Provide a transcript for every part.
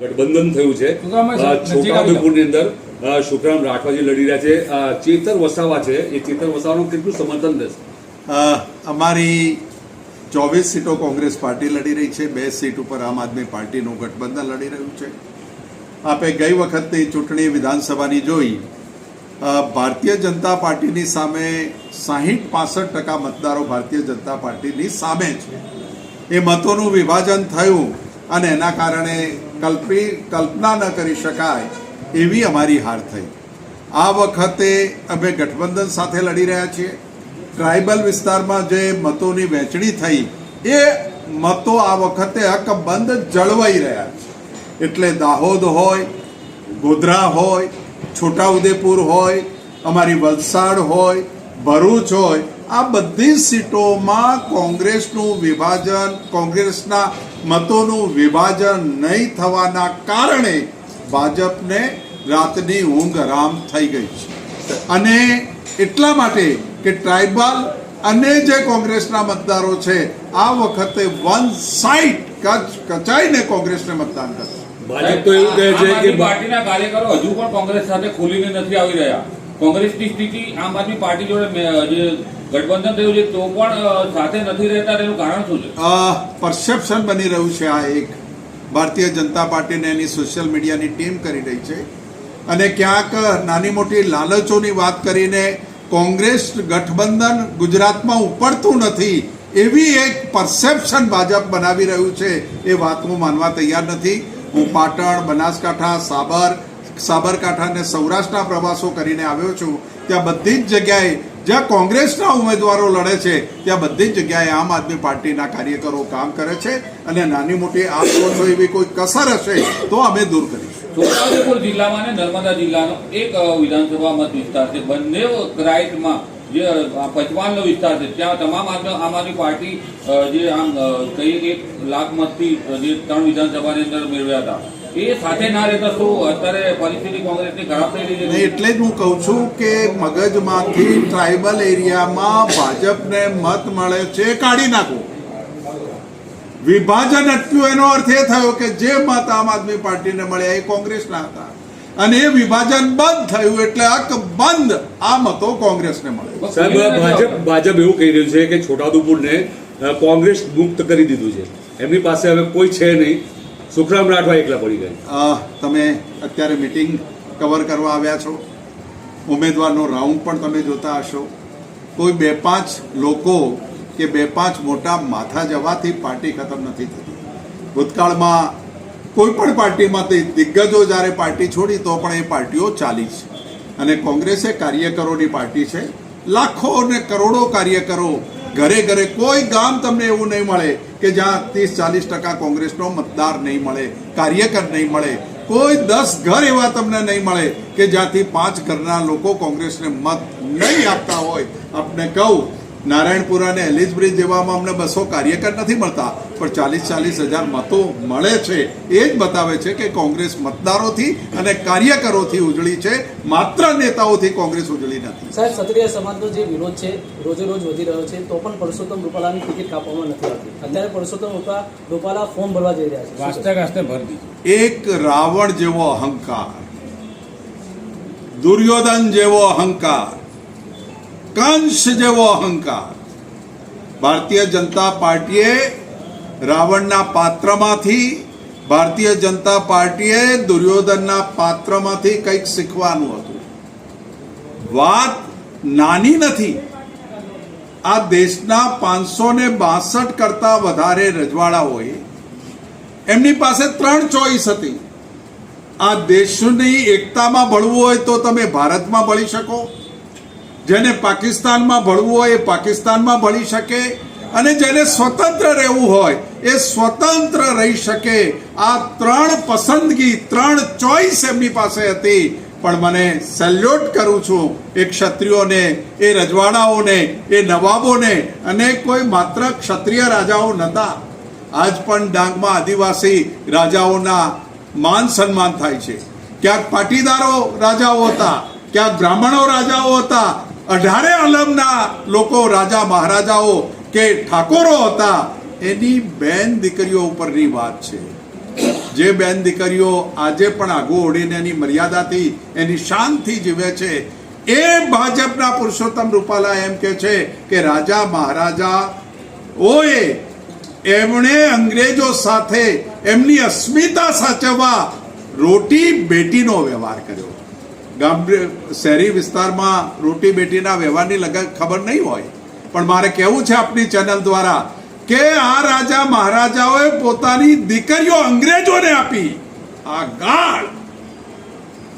ગઠબંધન થયું છે. છોટાઉદેપુરની અંદર શુક્રામ રાઠવાજી લડી રહ્યા છે. ચેતર વસાવા છે. એ ચેતર વસાવાનું કેટલું સમર્થન રહેશે? અમારી ચોવીસ સીટો કોંગ્રેસ પાર્ટી લડી રહી છે. બે સીટ ઉપર આમ આદમી પાર્ટીનું ગઠબંધન લડી રહ્યું છે. આપે ગઈ વખતની ચૂંટણી વિધાનસભાની જોઈ ભારતીય જનતા પાર્ટીની સામે સાહીઠ પાસઠ ટકા મતદારો ભારતીય જનતા પાર્ટીની સામે છે. એ મતોનું વિભાજન થયું અને એના કારણે કલ્પી કલ્પના ન કરી શકાય એવી અમારી હાર થઈ. આ વખતે અમે ગઠબંધન સાથે લડી રહ્યા છીએ. ટ્રાઇબલ વિસ્તારમાં જે મતોની વહેંચણી થઈ, એ મતો આ વખતે હકબંધ જળવાઈ રહ્યા છે. એટલે દાહોદ હોય, ગોધરા હોય, છોટાઉદેપુર હોય, અમારી વલસાડ હોય, ભરૂચ હોય આ બધી સીટોમાં કોંગ્રેસનું વિભાજન કોંગ્રેસના મતોનું વિભાજન નહીં થવાના કારણે ભાજપને રાતની ઊંઘ આરામ થઈ ગઈ છે. અને એટલા માટે કે ટ્રાઇબલ અને જે કોંગ્રેસના મતદારો છે આ વખતે વન સાઇડ કચ કચાઈને કોંગ્રેસને મતદાન કરશે. ભાજપ તો એવું કહે છે કે પાર્ટીના કાર્યકરો હજુ પણ કોંગ્રેસ સાથે ખોલીને નથી આવી રહ્યા. કોંગ્રેસની સ્થિતિ આમ આદમી પાર્ટી જોડે જે ગઠબંધન થયું છે, તો પણ સાથે નથી રહેતા તેનું કારણ શું છે? પરસેપ્શન બની રહ્યું છે આ એક. ભારતીય જનતા પાર્ટીને એની સોશિયલ મીડિયાની ટીમ કરી રહી છે. અને ક્યાંક નાની મોટી લાલચોની વાત કરીને કોંગ્રેસ ગઠબંધન ગુજરાતમાં ઉપડતું નથી, એવી એક પરસેપ્શન ભાજપ બનાવી રહ્યું છે, એ વાત હું માનવા તૈયાર નથી. હું પાટણ, બનાસકાંઠા, સાબર, સાબરકાંઠા અને સૌરાષ્ટ્રના પ્રવાસો કરીને આવ્યો છું. ત્યાં બધી જ જગ્યાએ જ્યાં કોંગ્રેસના ઉમેદવારો લડે છે, ત્યાં બધી જગ્યાએ આમ આદમી પાર્ટીના કાર્યકરો કામ કરે છે અને નાની મોટી આપ એવી કોઈ કસર હશે તો અમે દૂર કરીશું. છોટાઉદેપુર જિલ્લામાં અને નર્મદા જિલ્લાનો એક વિધાનસભા મત વિસ્તાર છે. બંને રાઇટમાં જે પચવાનનો વિસ્તાર છે ત્યાં તમામ આમ આદમી પાર્ટી જે આમ અ, કહીએ કે એક લાખ મતથી જે ત્રણ વિધાનસભાની અંદર મેળવ્યા હતા એ સાથે ના રહેતા શું અત્યારે પરિસ્થિતિ કોંગ્રેસની ખરાબ થઈ રહી છે? એટલે જ હું કહું છું કે મગજમાંથી ટ્રાઇબલ એરિયામાં ભાજપને મત મળે છે કાઢી નાખો. વિભાજન અટક્યું એનો અર્થ એ થયો કે જે મત આમ આદમી પાર્ટીને મળ્યા એ કોંગ્રેસના હતા. અને એ વિભાજન બંધ થયું એટલે હક બંધ આ મતો કોંગ્રેસને મળે. સાહેબ ભાજપ ભાજપ એવું કહી રહ્યું છે કે છોટાઉદેપુરને કોંગ્રેસ મુક્ત કરી દીધું છે. એમની પાસે હવે કોઈ છે નહીં. સુખરામ રાઠવા એકલા પડી ગયા. તમે અત્યારે મિટિંગ કવર કરવા આવ્યા છો. ઉમેદવારનો રાઉન્ડ પણ તમે જોતા હશો. કોઈ બે પાંચ લોકો કે બે પાંચ મોટા માથા જવાથી પાર્ટી ખતમ નથી થતી. ભૂતકાળમાં કોઈ પણ પાર્ટીમાંથી દિગ્ગજો જ્યારે પાર્ટી છોડી, તો પણ એ પાર્ટીઓ ચાલી છે. અને કોંગ્રેસ કાર્યકરોની પાર્ટી છે. લાખો અને કરોડો કાર્યકરો ઘરે ઘરે, કોઈ ગામ તમને એવું નહીં મળે કે જ્યાં ત્રીસ, ચાલીસ ટકા કોંગ્રેસનો મતદાર નહીં મળે, કાર્યકર નહીં મળે. કોઈ દસ ઘર એવા તમને નહીં મળે કે જ્યાંથી પાંચ ઘરના લોકો કોંગ્રેસને મત નહીં આપતા હોય. આપણે કહું નારાયણપુરા અને એલિઝબ્રિજ જેવામાં અમને બસો કાર્યકર નથી મળતા પણ ચાલીસ ચાલીસ હજાર મતો મળે છે. એ જ બતાવે છે કે કોંગ્રેસ મતદારોથી અને કાર્યકરોથી ઉજળી છે. માત્ર નેતાઓથી કોંગ્રેસ ઉજળી નથી. સાહેબ ક્ષત્રિય સમાજનો જે વિરોધ છે રોજે રોજ વધી રહ્યો છે તો પણ પરસોત્તમ રૂપાલાની ટિકિટ કાપવામાં નથી આવતી. અત્યારે પરસોત્તમ રૂપા રૂપાલા ફોર્મ ભરવા જઈ રહ્યા છે. વાસ્તે ગાસ્તે ભરી દીધું. એક રાવણ જેવો અહંકાર દુર્યોધન જેવો અહંકાર કંસ જેવો અહંકાર. ભારતીય જનતા પાર્ટીએ રાવણના પાત્રમાંથી, ભારતીય જનતા પાર્ટીએ દુર્યોધનના પાત્રમાંથી કંઈક શીખવાનું હતું. વાત નાની નથી. આ દેશના પાંચસો ને બાસઠ કરતા વધારે રજવાડાઓએ એમની પાસે ત્રણ ચોઈસ હતી. આ દેશની એકતામાં ભળવું હોય તો તમે ભારતમાં ભળી શકો. જેને પાકિસ્તાનમાં ભળવું હોય એ પાકિસ્તાનમાં ભળી શકે અને જેને સ્વતંત્ર રહેવું હોય એ સ્વતંત્ર રહી શકે. આ ત્રણ પસંદગી, ત્રણ ચોઈસ એમની પાસે હતી. પણ મને સેલ્યુટ કરું છું એ ક્ષત્રિયોને, એ રજવાડાઓને, એ નવાબોને અને કોઈ માત્ર ક્ષત્રિય રાજાઓ નહોતા. આજ પણ ડાંગમાં આદિવાસી રાજાઓના માન સન્માન થાય છે. ક્યાંક પાટીદારો રાજાઓ હતા, ક્યાંક બ્રાહ્મણો રાજાઓ હતા અઢારે આલમના લોકો, રાજા મહારાજાઓ કે ઠાકોરો હતા, એની બેન દીકરીઓ ઉપરની વાત છે. જે બેન દીકરીઓ આજે પણ આગો ઓઢીને એની મર્યાદાથી, એની શાનથી જીવે છે, એ ભાજપના પુરુષોત્તમ રૂપાલા એમ કે છે કે, રાજા મહારાજા ઓએ એમણે અંગ્રેજો સાથે એમની અસ્મિતા સાચવવા રોટી બેટીનો વ્યવહાર કર્યો. ગામ શહેરી વિસ્તારમાં રોટી બેટીના વ્યવહારની લગન ખબર નહીં હોય. પણ મારે કહેવું છે આપની ચેનલ દ્વારા કે આ રાજા મહારાજાઓએ પોતાની દીકરીઓ અંગ્રેજોને આપી. આ ગાળ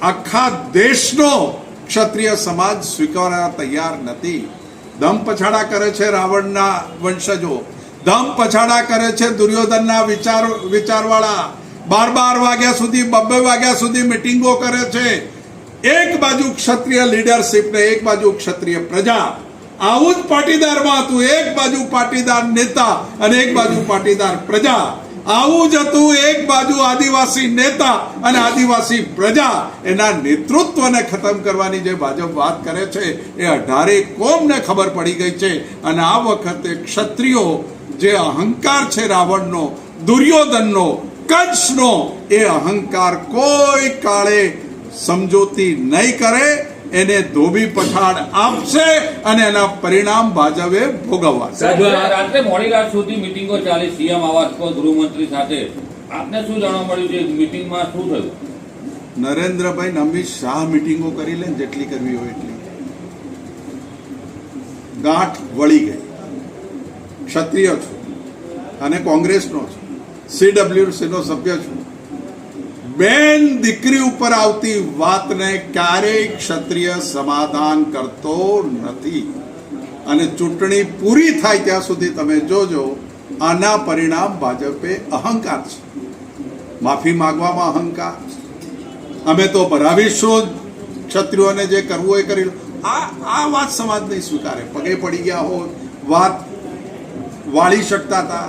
આખા દેશનો ક્ષત્રિય સમાજ સ્વીકારવા તૈયાર નથી. દમ પછાડા કરે છે રાવણના વંશજો. દમ પછાડા કરે છે દુર્યોધનના વિચાર વિચારવાળા. બાર બાર વાગ્યા સુધી, બબ્બે વાગ્યા સુધી મિટિંગો કરે છે. એક બાજુ ક્ષત્રિય લીડરશિપ ને એક બાજુ ક્ષત્રિય પ્રજા. આવું જ પાટીદારમાં હતું. એક બાજુ પાટીદાર નેતા અને એક બાજુ પાટીદાર પ્રજા. આવું જ હતું. એક બાજુ આદિવાસી નેતા અને આદિવાસી પ્રજા. એના નેતૃત્વને ખતમ કરવાની જે ભાજપ વાત કરે છે, એ અઢારે કોમને ખબર પડી ગઈ છે? અને આ વખતે ક્ષત્રિયો જે અહંકાર છે રાવણનો, દુર્યોધનનો, કંસનો, એ અહંકાર કોઈ કાળે સમજોતી નહીં કરે એને ધોબી પછાડ આપશે અને એના પરિણામ ભાજપે ભોગવવા રાત્રે મોડી રાત સુધી મિટિંગો ચાલી સીએમ આવાસ પર ગૃહમંત્રી સાથે આપને શું જાણવા મળ્યું છે? મિટિંગમાં શું થયું? નરેન્દ્રભાઈ અમિત શાહ મિટિંગો કરી લે જેટલી કરવી હોય એટલી. ગાંઠ વળી ગઈ. ક્ષત્રિય છું. અને કોંગ્રેસનો છું. સીડબ્લ્યુસીનો સભ્ય છું. બેન દીકરી ઉપર આવતી વાતને ક્યારેય ક્ષત્રિય સમાધાન કરતો નથી. અને ચૂંટણી પૂરી થાય ત્યાં સુધી તમે જોજો, આના પરિણામ ભાજપે અહંકાર છે. માફી માંગવામાં અહંકાર અમે તો ભરાવીશું ક્ષત્રિયોને જે કરવું એ કરી આ આ વાત સમાજ નહીં સ્વીકારે. પગે પડી ગયા હોય વાત વાળી શકતા હતા.